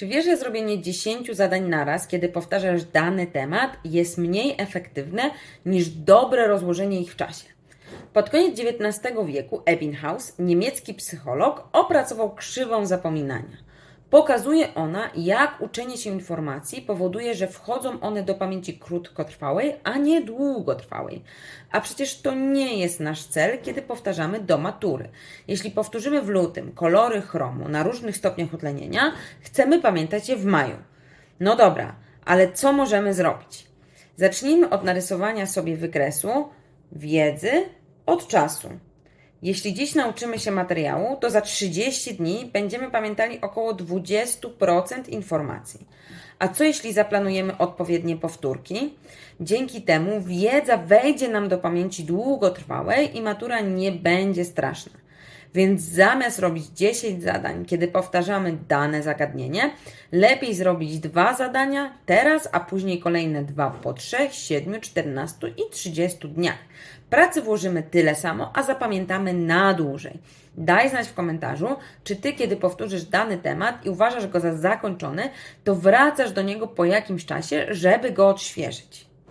Czy wiesz, że zrobienie 10 zadań naraz, kiedy powtarzasz dany temat, jest mniej efektywne niż dobre rozłożenie ich w czasie? Pod koniec XIX wieku Ebbinghaus, niemiecki psycholog, opracował krzywą zapominania. Pokazuje ona, jak uczenie się informacji powoduje, że wchodzą one do pamięci krótkotrwałej, a nie długotrwałej. A przecież to nie jest nasz cel, kiedy powtarzamy do matury. Jeśli powtórzymy w lutym kolory chromu na różnych stopniach utlenienia, chcemy pamiętać je w maju. No dobra, ale co możemy zrobić? Zacznijmy od narysowania sobie wykresu wiedzy od czasu. Jeśli dziś nauczymy się materiału, to za 30 dni będziemy pamiętali około 20% informacji. A co jeśli zaplanujemy odpowiednie powtórki? Dzięki temu wiedza wejdzie nam do pamięci długotrwałej i matura nie będzie straszna. Więc zamiast robić 10 zadań, kiedy powtarzamy dane zagadnienie, lepiej zrobić dwa zadania teraz, a później kolejne dwa po 3, 7, 14 i 30 dniach. Pracy włożymy tyle samo, a zapamiętamy na dłużej. Daj znać w komentarzu, czy ty, kiedy powtórzysz dany temat i uważasz go za zakończony, to wracasz do niego po jakimś czasie, żeby go odświeżyć.